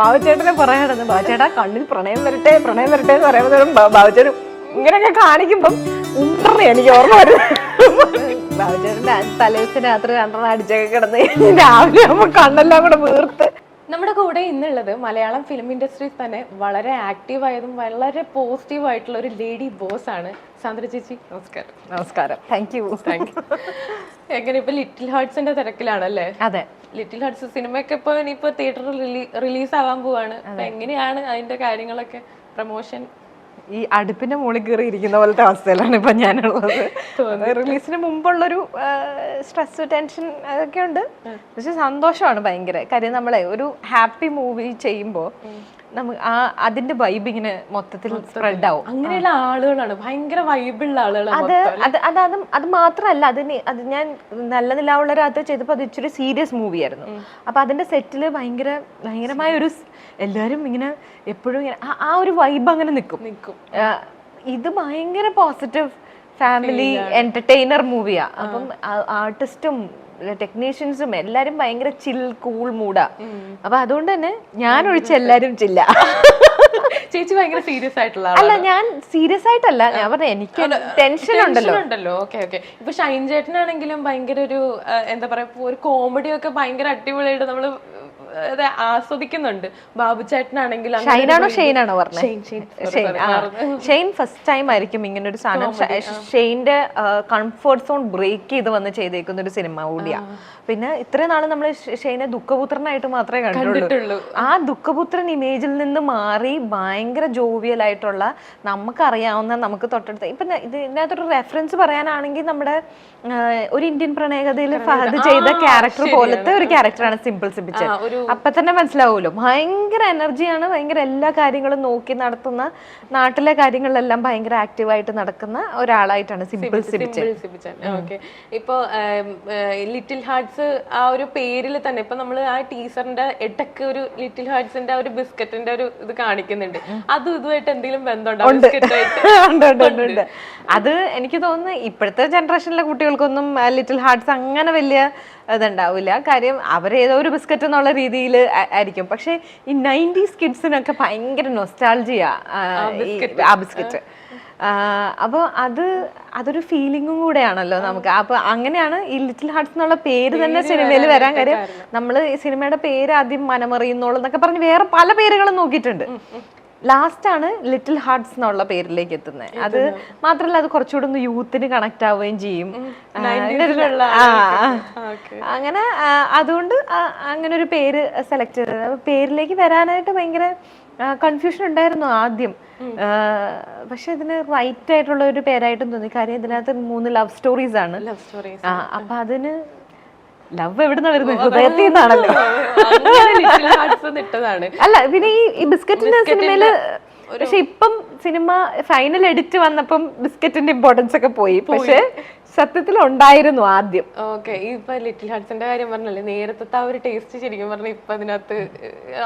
ബാബുചേട്ടനെ പറയണത് ബാബുചേട്ടാ കണ്ണിൽ പ്രണയം വരട്ടെ പ്രണയം വരട്ടെ എന്ന് പറയുമ്പോഴും ബാബുചേട്ടൻ ഇങ്ങനെയൊക്കെ കാണിക്കുമ്പം എനിക്ക് ഓർമ്മ വരുന്നത് ബാബുചേട്ടന്റെ തലേദിവസം രാത്രി രണ്ടെണ്ണം അടിച്ചൊക്കെ കിടന്ന് രാവിലെ ആകുമ്പോ കണ്ണെല്ലാം കൂടെ വീർത്ത്. നമ്മുടെ കൂടെ ഇന്നുള്ളത് മലയാളം ഫിലിം ഇൻഡസ്ട്രിയിൽ തന്നെ വളരെ ആക്റ്റീവ് ആയതും വളരെ പോസിറ്റീവ് ആയിട്ടുള്ള ഒരു ലേഡി ബോസ് ആണ് സാന്ദ്ര ചേച്ചി. നമസ്കാരം. നമസ്കാരം. താങ്ക് യു താങ്ക് യു എങ്ങനെ ഇപ്പൊ ലിറ്റിൽ ഹാർട്സിന്റെ തിരക്കിലാണല്ലേ? അതെ. ലിറ്റിൽ ഹാർട്സ് സിനിമയൊക്കെ ഇപ്പൊ ഇനിയിപ്പോ തിയേറ്ററിൽ റിലീസ് ആവാൻ പോവാണ്. എങ്ങനെയാണ് അതിന്റെ കാര്യങ്ങളൊക്കെ? പ്രൊമോഷൻ ഈ അടുപ്പിന്റെ മുകളിൽ കയറി ഇരിക്കുന്ന പോലത്തെ അവസ്ഥയിലാണ് ഇപ്പൊ ഞാനുള്ളത്. റിലീസിന് മുമ്പുള്ളൊരു സ്ട്രെസ് ടെൻഷൻ അതൊക്കെ ഉണ്ട്. പക്ഷെ സന്തോഷമാണ് ഭയങ്കര. കാര്യം നമ്മളെ ഒരു ഹാപ്പി മൂവി ചെയ്യുമ്പോൾ നമുക്ക് ആ അതിന്റെ വൈബ് ഇങ്ങനെ മൊത്തത്തിൽ സ്പ്രെഡ് ആവും. അങ്ങനെയുള്ള ആളുകളാണ്. ഭയങ്കര വൈബുള്ള ആളുകളാണ് അത് അത് അത് അത് മാത്രല്ല മാത്രമല്ല അതിന് അത് ഞാൻ നല്ല നിലാവുള്ള രാത്രി ചെയ്തപ്പോൾ അത് ഇച്ചിരി സീരിയസ് മൂവിയായിരുന്നു അപ്പോൾ അപ്പൊ അതിന്റെ സെറ്റിൽ ഭയങ്കര ഭയങ്കരമായ ഒരു എല്ലാവരും എല്ലാരും ഇങ്ങനെ എപ്പോഴും ഇങ്ങനെ ആ- ആ ഒരു വൈബ് അങ്ങനെ നിൽക്കും നിൽക്കും ഇത് ഭയങ്കര പോസിറ്റീവ് ഫാമിലി എന്റർടൈനർ മൂവിയാ അപ്പം ആർട്ടിസ്റ്റും ടെക്നീഷ്യൻസും എല്ലാരും ഭയങ്കര ചിൽ കൂൾ മൂഡാ അപ്പൊ അതുകൊണ്ട് തന്നെ ഞാൻ ഒഴിച്ച് എല്ലാരും ചില്ല ചേച്ചി ഭയങ്കര സീരിയസ് ആയിട്ടുള്ള അല്ല ഞാൻ സീരിയസ് ആയിട്ടല്ല. ഞാൻ പറഞ്ഞ എനിക്ക് ടെൻഷൻ ഉണ്ടല്ലോ. ഉണ്ടല്ലോ. ഓക്കെ ഓക്കെ ഇപ്പൊ ഷൈൻ ചേട്ടനാണെങ്കിലും ഭയങ്കര ഒരു എന്താ പറയാ ഒരു കോമഡി ഒക്കെ ഭയങ്കര അടിപൊളിയായിട്ട് നമ്മൾ അത് ആസ്വദിക്കുന്നുണ്ട്. ബാബു ചേട്ടനാണെങ്കിൽ ഷൈനാണോ ഷെയ്നാണോ പറഞ്ഞത് ഷെയ്ൻ, ഫസ്റ്റ് ടൈം ആയിരിക്കും ഇങ്ങനെ ഒരു സാധനം ഷെയിന്റെ കംഫർട്ട് സോൺ ബ്രേക്ക് ചെയ്ത് വന്ന് ചെയ്തേക്കുന്ന ഒരു സിനിമ കൂടിയാ പിന്നെ ഇത്രയും നാൾ നമ്മൾ ഷെയ്നെ ദുഃഖപുത്രനായിട്ട് മാത്രമേ കണ്ടിട്ടുള്ളൂ. ആ ദുഃഖപുത്രൻ ഇമേജിൽ നിന്ന് മാറി ഭയങ്കര ജോവിയൽ ആയിട്ടുള്ള നമുക്കറിയാവുന്ന നമുക്ക് തൊട്ടടുത്ത് ഇപ്പൊ ഇതിനകത്തൊരു റെഫറൻസ് പറയാനാണെങ്കിൽ നമ്മുടെ ഒരു ഇന്ത്യൻ പ്രണയകഥയിൽ ഫഹദ് ചെയ്ത ക്യാരക്ടർ പോലത്തെ ഒരു ക്യാരക്ടറാണ് സിമ്പിൾ സിബിച്ചൻ. ഒരു അപ്പൊ തന്നെ മനസ്സിലാവുമല്ലോ ഭയങ്കര എനർജിയാണ് ഭയങ്കര എല്ലാ കാര്യങ്ങളും നോക്കി നടത്തുന്ന നാട്ടിലെ കാര്യങ്ങളിലെല്ലാം ഭയങ്കര ആക്റ്റീവായിട്ട് നടക്കുന്ന ഒരാളായിട്ടാണ് സിമ്പിൾ സിബിച്ചൻ. ഓക്കെ. ഇപ്പൊ ലിറ്റിൽ ഹാർട്സ് ആ ഒരു പേരിൽ തന്നെ ഇപ്പൊ നമ്മൾ ആ ടീച്ചറിന്റെ ഇടയ്ക്ക് ഒരു ലിറ്റിൽ ഹാർട്സിന്റെ ഒരു ബിസ്ക്കറ്റിന്റെ ഒരു ഇത് കാണിക്കുന്നുണ്ട്. അതും ഇതുമായിട്ട് എന്തെങ്കിലും ബന്ധമുണ്ടോ. അത് എനിക്ക് തോന്നുന്നു ഇപ്പോഴത്തെ ജനറേഷനിലെ കുട്ടികൾക്കൊന്നും ലിറ്റിൽ ഹാർട്സ് അങ്ങനെ വലിയ ഇതുണ്ടാവില്ല കാര്യം അവരേതോ ഒരു ബിസ്ക്കറ്റ് എന്നുള്ള രീതിയിൽ ആയിരിക്കും. പക്ഷേ ഈ നയന്റീസ് കിഡ്സിനൊക്കെ ഭയങ്കര നൊസ്റ്റാൾജിയ ആ ബിസ്ക്കറ്റ്. അപ്പോൾ അത് അതൊരു ഫീലിംഗും കൂടെയാണല്ലോ നമുക്ക്. അപ്പൊ അങ്ങനെയാണ് ഈ ലിറ്റിൽ ഹാർട്സ് എന്നുള്ള പേര് തന്നെ സിനിമയിൽ വരാൻ കാര്യം. നമ്മൾ ഈ സിനിമയുടെ പേര് ആദ്യം മനമറിയുന്നോളൂ എന്നൊക്കെ പറഞ്ഞ് വേറെ പല പേരുകളും നോക്കിയിട്ടുണ്ട്. ലാസ്റ്റ് ആണ് ലിറ്റിൽ ഹാർട്സ് എന്നുള്ള പേരിലേക്ക് എത്തുന്നത് അത് മാത്രമല്ല അത് കുറച്ചുകൂടെ ഒന്ന് യൂത്തിന് കണക്ട് ആവുകയും ചെയ്യും. അങ്ങനെ അതുകൊണ്ട് അങ്ങനെ ഒരു പേര് സെലക്ട് ചെയ്തത്. പേരിലേക്ക് വരാനായിട്ട് ഭയങ്കര കൺഫ്യൂഷൻ ഉണ്ടായിരുന്നു ആദ്യം. പക്ഷെ ഇതിന് റൈറ്റ് ആയിട്ടുള്ള ഒരു പേരായിട്ടും തോന്നി. കാര്യം ഇതിനകത്ത് മൂന്ന് ലവ് സ്റ്റോറീസ് ആണ്. ലവ് സ്റ്റോറീസ് അപ്പൊ അതിന് ലവ് എവിടുന്ന വരുന്നത്? ഹൃദയത്തിൽ നിന്നാണല്ലോ ഇട്ടതാണ് അല്ല പിന്നെ ഈ ബിസ്ക്കറ്റിന്റെ സിനിമയിൽ പക്ഷെ ഇപ്പം സിനിമ ഫൈനൽ എഡിറ്റ് വന്നപ്പം ബിസ്ക്കറ്റിന്റെ ഇമ്പോർട്ടൻസ് ഒക്കെ പോയി. പക്ഷെ സത്യത്തിൽ ഉണ്ടായിരുന്നു ആദ്യം. ഓക്കെ ഇപ്പൊ ലിറ്റിൽ ഹാർട്സിന്റെ കാര്യം പറഞ്ഞല്ലേ? നേരത്തെ ആ ഒരു ടേസ്റ്റ് ശരിക്കും പറഞ്ഞാൽ ഇപ്പൊ അതിനകത്ത്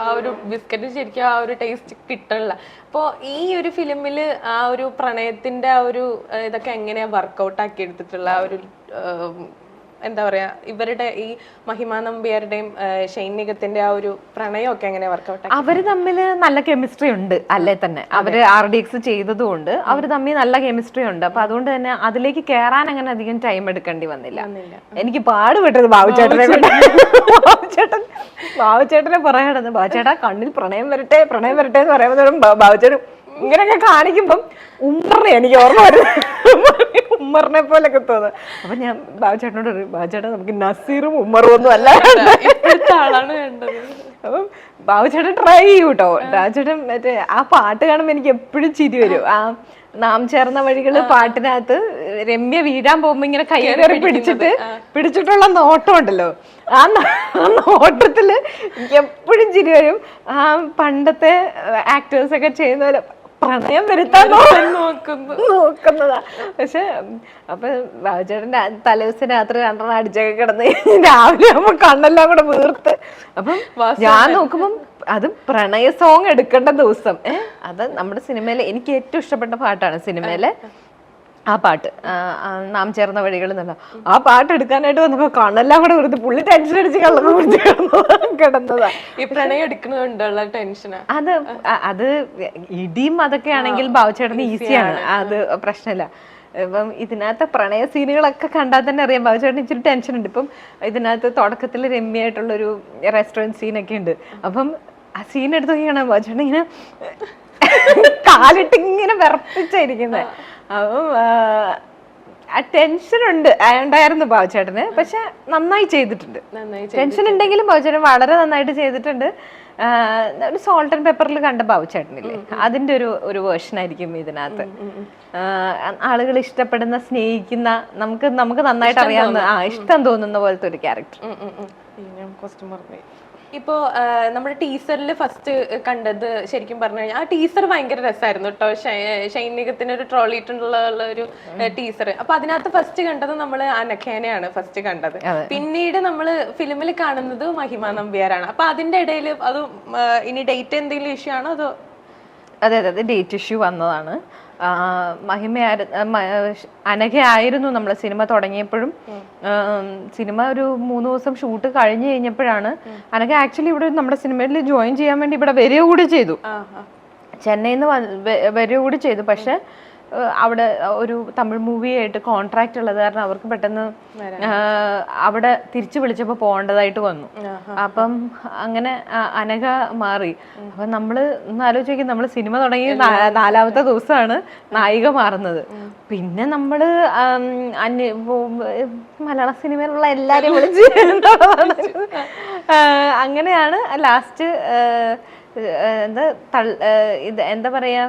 ആ ഒരു ബിസ്ക്കറ്റ് ശരിക്കും ആ ഒരു ടേസ്റ്റ് കിട്ടണില്ല. അപ്പോ ഈ ഒരു ഫിലിമിൽ ആ ഒരു പ്രണയത്തിന്റെ ആ ഒരു ഇതൊക്കെ എങ്ങനെയാ വർക്ക്ഔട്ട് ആക്കി എടുത്തിട്ടുള്ള ആ ഒരു എന്താ പറയാ ഇവരുടെ ഈ മഹിമ നമ്പിയാരുടെയും സൈനികത്തിന്റെ ആ ഒരു പ്രണയമൊക്കെ എങ്ങനെ വർക്കൗട്ട് അവർ തമ്മിൽ നല്ല കെമിസ്ട്രി ഉണ്ട് അല്ലേ തന്നെ. അവർ ആർ ഡി എക്സ് ചെയ്തതുകൊണ്ട് അവർ തമ്മിൽ നല്ല കെമിസ്ട്രി ഉണ്ട്. അപ്പൊ അതുകൊണ്ട് തന്നെ അതിലേക്ക് കയറാൻ അങ്ങനെ അധികം ടൈം എടുക്കേണ്ടി വന്നില്ല. എനിക്ക് പാടുപെട്ടത് ബാബുചേട്ടനെ ബാബുചേട്ടൻ. ബാബുചേട്ടനെ പറയണത് ബാബുചേട്ടാ കണ്ണിൽ പ്രണയം വരട്ടെ പ്രണയം വരട്ടെ എന്ന് പറയുമ്പോൾ ബാബുചേട്ടൻ ഇങ്ങനെയൊക്കെ കാണിക്കുമ്പം ഉമ്മറിനെ എനിക്ക് ഓർമ്മ വരുന്നത്. ഉമ്മറിനെ പോലൊക്കെ തോന്നുന്നത് അപ്പൊ ഞാൻ ബാബുചേട്ടനോട് പറയും ബാബുചേട്ടാ നമുക്ക് നസീറും ഉമ്മറും ഒന്നും അല്ല ആളാണ് വേണ്ടത്. അപ്പം ബാബുചേട്ടൻ ട്രൈ ചെയ്യൂ കേട്ടോ ബാബുചേട്ടൻ മറ്റേ ആ പാട്ട് കാണുമ്പോൾ എനിക്ക് എപ്പോഴും ചിരി വരും. ആ നാം ചേർന്ന വഴികൾ പാട്ടിനകത്ത് രമ്യ വീഴാൻ പോകുമ്പോ ഇങ്ങനെ കൈകറി പിടിച്ചിട്ട് പിടിച്ചിട്ടുള്ള നോട്ടം ഉണ്ടല്ലോ ആ നോട്ടത്തിൽ എപ്പോഴും ചിരി വരും. ആ പണ്ടത്തെ ആക്ടേഴ്സ് ഒക്കെ ചെയ്യുന്ന പോലെ പ്രണയം വരുത്താൻ നോക്കുന്നു. നോക്കുന്നതാ. പക്ഷെ അപ്പൊ ബാബുചേട്ടന്റെ തലേദിവസം രാത്രി രണ്ടെണ്ണം അടിച്ചൊക്കെ കിടന്ന് രാവിലെ ആകുമ്പോ കണ്ണെല്ലാം കൂടെ വീർത്ത്. അപ്പം ഞാൻ നോക്കുമ്പം അത് പ്രണയ സോങ് എടുക്കേണ്ട ദിവസം. ഏഹ് അത് നമ്മുടെ സിനിമയിലെ എനിക്ക് ഏറ്റവും ഇഷ്ടപ്പെട്ട പാട്ടാണ് സിനിമയിലെ ആ പാട്ട് നാം ചേർന്ന വഴികൾ എന്നല്ല ആ പാട്ട് എടുക്കാനായിട്ട് വന്നപ്പോ കണ്ണെല്ലാം കൂടെ വെറുതെ പുള്ളി ടെൻഷൻ അടിച്ച് കള്ളം കുടിച്ച് കിടന്നതാ- ഈ പ്രണയം എടുക്കുന്നതുകൊണ്ടുള്ള ടെൻഷനാ അത് അത് ഇടിയും അതൊക്കെ ആണെങ്കിൽ ബാബുചേട്ടന് ഈസിയാണ്. അത് പ്രശ്നമില്ല ഇപ്പം ഇതിനകത്തെ പ്രണയ സീനുകളൊക്കെ കണ്ടാൽ തന്നെ അറിയാം. ബാബുചേട്ടൻ ഇച്ചിരി ടെൻഷൻ ഉണ്ട്. ഇപ്പം ഇതിനകത്ത് തുടക്കത്തിൽ രമ്യമായിട്ടുള്ളൊരു റെസ്റ്റോറന്റ് സീനൊക്കെ ഉണ്ട്. അപ്പം ആ സീൻ എടുത്ത് നോക്കിയാണ് ബാബുചേട്ടൻ ഇങ്ങനെ കാലിട്ട് ഇങ്ങനെ വിറപ്പിച്ചായിരിക്കുന്നത് അപ്പം ആ, ടെൻഷൻ ഉണ്ട് ഉണ്ടായിരുന്നു ബാബുചേട്ടന് പക്ഷെ നന്നായി ചെയ്തിട്ടുണ്ട്. ടെൻഷൻ ഉണ്ടെങ്കിലും ബാബുചേട്ടൻ വളരെ നന്നായിട്ട് ചെയ്തിട്ടുണ്ട്. ഒരു സോൾട്ട് ആൻഡ് പെപ്പറിൽ കണ്ട ബാബുചേട്ടനില്ലേ അതിന്റെ ഒരു ഒരു വേർഷൻ ആയിരിക്കും ഇതിനകത്ത്. ആളുകൾ ഇഷ്ടപ്പെടുന്ന സ്നേഹിക്കുന്ന നമുക്ക് നമുക്ക് നന്നായിട്ട് അറിയാവുന്ന ആ ഇഷ്ടം തോന്നുന്ന പോലത്തെ ഒരു ക്യാരക്ടർ. ഇപ്പോ നമ്മുടെ ടീസറിൽ ഫസ്റ്റ് കണ്ടത് ശരിക്കും പറഞ്ഞു കഴിഞ്ഞാൽ ആ ടീസർ ഭയങ്കര രസമായിരുന്നു കേട്ടോ ഷൈനികത്തിന് ഒരു ട്രോളിട്ടുള്ള ഒരു ടീസർ അപ്പൊ അതിനകത്ത് ഫസ്റ്റ് കണ്ടത് നമ്മൾ അനഖേനയാണ് ഫസ്റ്റ് കണ്ടത്. പിന്നീട് നമ്മൾ ഫിലിമിൽ കാണുന്നത് മഹിമ നമ്പ്യാരാണ്. അപ്പൊ അതിന്റെ ഇടയിൽ അത് ഇനി ഡേറ്റ് എന്തെങ്കിലും ഇഷ്യൂ ആണോ അതെ? അതെ അതെ ഡേറ്റ് ഇഷ്യൂ വന്നതാണ്. ആ, മഹിമയാര് ആ, മ- അനഘയായിരുന്നു നമ്മൾ സിനിമ തുടങ്ങിയപ്പോഴും. സിനിമ ഒരു മൂന്ന് ദിവസം ഷൂട്ട് കഴിഞ്ഞു കഴിഞ്ഞപ്പോഴാണ് അനഘ ആക്ച്വലി ഇവിടെ നമ്മുടെ സിനിമയിൽ ജോയിൻ ചെയ്യാൻ വേണ്ടി ഇവിടെ വരിക കൂടി ചെയ്തു. ചെന്നൈന്ന് ചെന്നൈയിൽ നിന്ന് വരിക കൂടി ചെയ്തു. പക്ഷെ അവിടെ ഒരു തമിഴ് മൂവിയായിട്ട് കോൺട്രാക്ട് ഉള്ളത് കാരണം അവർക്ക് പെട്ടെന്ന് അവിടെ തിരിച്ചു വിളിച്ചപ്പോൾ പോകേണ്ടതായിട്ട് വന്നു. അപ്പം അങ്ങനെ അനഘ മാറി. അപ്പൊ നമ്മൾ ഒന്ന് ആലോചിക്കും നമ്മൾ സിനിമ തുടങ്ങി നാലാമത്തെ ദിവസമാണ് നായിക മാറുന്നത്. പിന്നെ നമ്മൾ അന്യ മലയാള സിനിമയിലുള്ള എല്ലാരെയും വിളിച്ച് അങ്ങനെയാണ് ലാസ്റ്റ് എന്താ ഇത് എന്താ പറയാ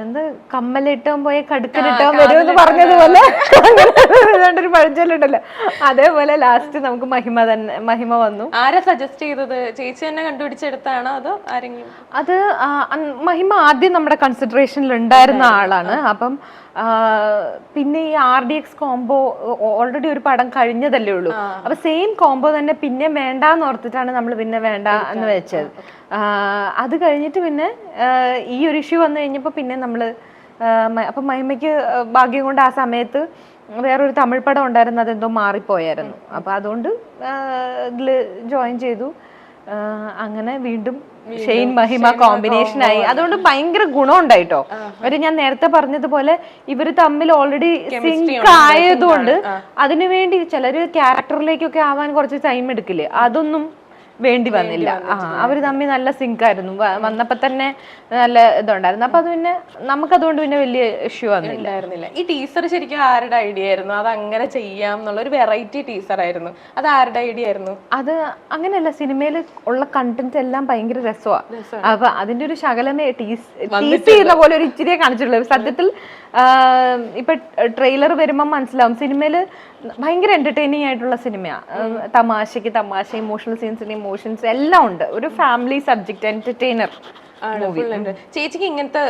എന്ത് പോയ പോയി കടുക്കലിട്ടവും എന്ന് പറഞ്ഞതുപോലെ ഒരു പഴഞ്ചൊല്ലുണ്ടല്ലോ. അതേപോലെ ലാസ്റ്റ് നമുക്ക് മഹിമ തന്നെ മഹിമ വന്നു. ആരാ സജസ്റ്റ് ചെയ്തത്? ചേച്ചി തന്നെ കണ്ടുപിടിച്ചെടുത്താണോ അതോ ആരെങ്കിലും? അത് മഹിമ ആദ്യം നമ്മുടെ കൺസിഡറേഷനിൽ ഉണ്ടായിരുന്ന ആളാണ്. അപ്പം പിന്നെ ഈ R D X combo already ഒരു പടം കഴിഞ്ഞതല്ലേ ഉള്ളൂ. അപ്പൊ സെയിം കോംബോ തന്നെ പിന്നെ വേണ്ടാന്ന് ഓർത്തിട്ടാണ് നമ്മൾ പിന്നെ വേണ്ട എന്ന് വെച്ചത്. അത് കഴിഞ്ഞിട്ട് പിന്നെ ഈ ഒരു ഇഷ്യൂ വന്നു കഴിഞ്ഞപ്പോൾ പിന്നെ നമ്മൾ അപ്പം മഹിമയ്ക്ക് ഭാഗ്യം കൊണ്ട് ആ സമയത്ത് വേറൊരു തമിഴ് പടം ഉണ്ടായിരുന്നു അതെന്തോ മാറിപ്പോയായിരുന്നു. അപ്പോൾ അതുകൊണ്ട് ഇതിൽ ജോയിൻ ചെയ്തു. അങ്ങനെ വീണ്ടും ഷെയ്ൻ മഹിമ കോമ്പിനേഷൻ ആയി. അതുകൊണ്ട് ഭയങ്കര ഗുണം ഉണ്ടായിട്ടോ ഒരു ഞാൻ നേരത്തെ പറഞ്ഞതുപോലെ ഇവർ തമ്മിൽ ഓൾറെഡി സിങ്ക് ആയതുകൊണ്ട് അതിനുവേണ്ടി ചിലര് ക്യാരക്ടറിലേക്കൊക്കെ ആവാൻ കുറച്ച് ടൈം എടുക്കില്ലേ? അതൊന്നും വേണ്ടി വന്നില്ല. ആ അവർ തമ്മിൽ നല്ല സിങ്ക് ആയിരുന്നു. വന്നപ്പോ തന്നെ നല്ല ഇതുണ്ടായിരുന്നു. അപ്പൊ അത് പിന്നെ നമുക്കതുകൊണ്ട് പിന്നെ വലിയ ഇഷ്യൂ വന്നില്ല. ഈ ടീച്ചർ ശരിക്കും ആരുടെ ഐഡിയ ആയിരുന്നു? അത് അങ്ങനെ ചെയ്യാം എന്നുള്ള ഒരു വെറൈറ്റി ടീച്ചർ ആയിരുന്നു. അത് ആരുടെ ഐഡിയ ആയിരുന്നു? അത് അങ്ങനെയല്ല സിനിമയിൽ ഉള്ള കണ്ടന്റ് എല്ലാം ഭയങ്കര രസമാണ്. അപ്പൊ അതിന്റെ ഒരു ശകലമേ ടീസ് ചെയ്യുന്ന പോലെ ഒരു ഇച്ചിരിയെ കാണിച്ചിട്ടുള്ളൂ. സത്യത്തിൽ ഇപ്പൊ ട്രെയിലർ വരുമ്പോൾ മനസ്സിലാവും. സിനിമയിൽ ഭയങ്കര എന്റർടൈനിങ് ആയിട്ടുള്ള സിനിമയാണ് തമാശയ്ക്ക് തമാശ ഇമോഷണൽ സീൻസിന് ഇമോഷൻസ് എല്ലാം ഉണ്ട്. ഒരു ഫാമിലി സബ്ജക്ട് എന്റർടൈനർ. ചേച്ചിക്ക് ഇങ്ങനത്തെ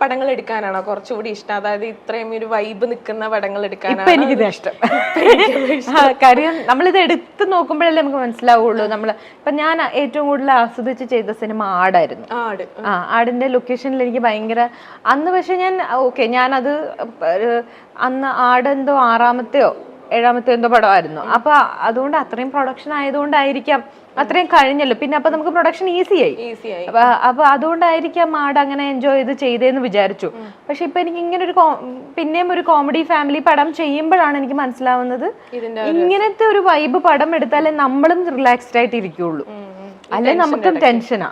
പടങ്ങൾ എടുക്കാനാണോ കുറച്ചുകൂടി ഇഷ്ടം? അതായത് ഇത്രയും ഒരു വൈബ് നിൽക്കുന്ന പടങ്ങൾ എടുക്കാനാണ് എനിക്കിത് ഇഷ്ടം? കാര്യം നമ്മളിത് എടുത്ത് നോക്കുമ്പോഴല്ലേ നമുക്ക് മനസ്സിലാവുള്ളൂ. നമ്മൾ ഇപ്പൊ ഞാൻ ഏറ്റവും കൂടുതൽ ആസ്വദിച്ച് ചെയ്ത സിനിമ ആടായിരുന്നു. ആട്. ആ ആടിന്റെ ലൊക്കേഷനിൽ എനിക്ക് ഭയങ്കര അന്ന് പക്ഷെ ഞാൻ ഓക്കെ ഞാനത് അന്ന് ആടെന്തോ ആറാമത്തെയോ ഏഴാമത്തെ എന്തോ പടമായിരുന്നു. അപ്പൊ അതുകൊണ്ട് അത്രയും പ്രൊഡക്ഷൻ ആയതുകൊണ്ടായിരിക്കാം അത്രയും കഴിഞ്ഞല്ലോ. പിന്നെ അപ്പൊ നമുക്ക് പ്രൊഡക്ഷൻ ഈസി ആയി. ഈസി ആയി. അപ്പൊ അപ്പൊ അതുകൊണ്ടായിരിക്കാം ആട് അങ്ങനെ എൻജോയ് ചെയ്ത് ചെയ്തേന്ന് വിചാരിച്ചു. പക്ഷെ ഇപ്പൊ എനിക്ക് ഇങ്ങനെ ഒരു പിന്നെയും ഒരു കോമഡി ഫാമിലി പടം ചെയ്യുമ്പോഴാണ് എനിക്ക് മനസ്സിലാവുന്നത്. ഇങ്ങനത്തെ ഒരു വൈബ് പടം എടുത്താലേ നമ്മളും റിലാക്സ്ഡ് ആയിട്ട് ഇരിക്കുള്ളൂ. അല്ലെ നമുക്കും ടെൻഷനാ